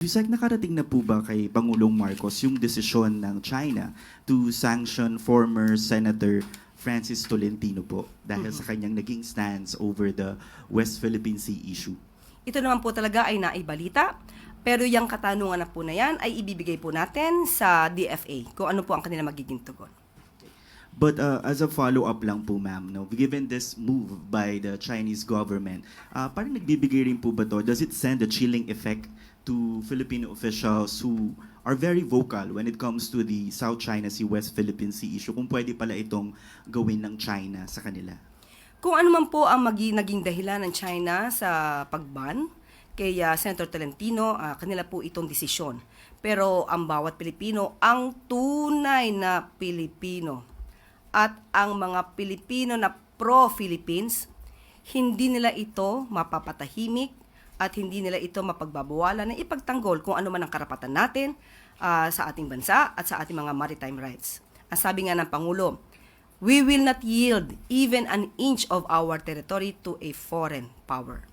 Yusek, nakarating na po ba kay Pangulong Marcos yung desisyon ng China to sanction former Senator Francis Tolentino po dahil sa kanyang naging stance over the West Philippine Sea issue? Ito naman po talaga ay naibalita. Pero yung katanungan na po na yan ay ibibigay po natin sa DFA kung ano po ang kanila magiging tugon. But uh, as a follow-up lang po, ma'am, no, given this move by the Chinese government, uh, parang nagbibigay rin po ba to, does it send a chilling effect to Filipino officials who are very vocal when it comes to the South China Sea, West Philippine Sea issue, kung pwede pala itong gawin ng China sa kanila? Kung ano man po ang magi, naging dahilan ng China sa pagban kay ah, Senator Tolentino, ah, kanila po itong desisyon. Pero ang bawat Pilipino, ang tunay na Pilipino at ang mga Pilipino na pro-Philippines, hindi nila ito mapapatahimik at hindi nila ito mapagbabawalan na ipagtanggol kung ano man ang karapatan natin ah, sa ating bansa at sa ating mga maritime rights. Ang sabi nga ng Pangulo, We will not yield even an inch of our territory to a foreign power.